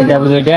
এটা বুঝো এটা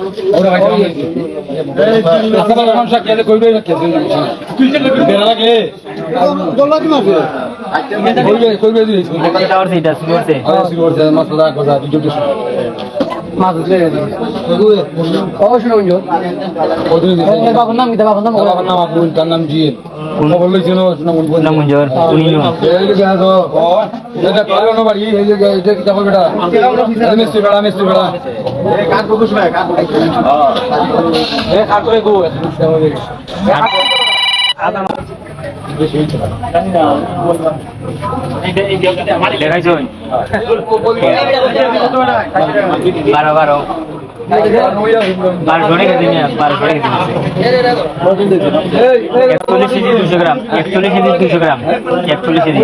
জানি লারা জানি দেখি ভাই একচল্লিশ কেজি দুশো গ্রাম সুলমানি সুলমানি সুলমানি আর এটা সুলমানি বাবার নাম কি? বাবার নাম নাম মুঞ্জর উনি দেখাইছো বারো বারো বারো। জনে খেতে নিয়ে বারো জনে খেতে একচল্লিশ কেজি দুশো গ্রাম, একচল্লিশ কেজি দুশো গ্রাম, একচল্লিশ কেজি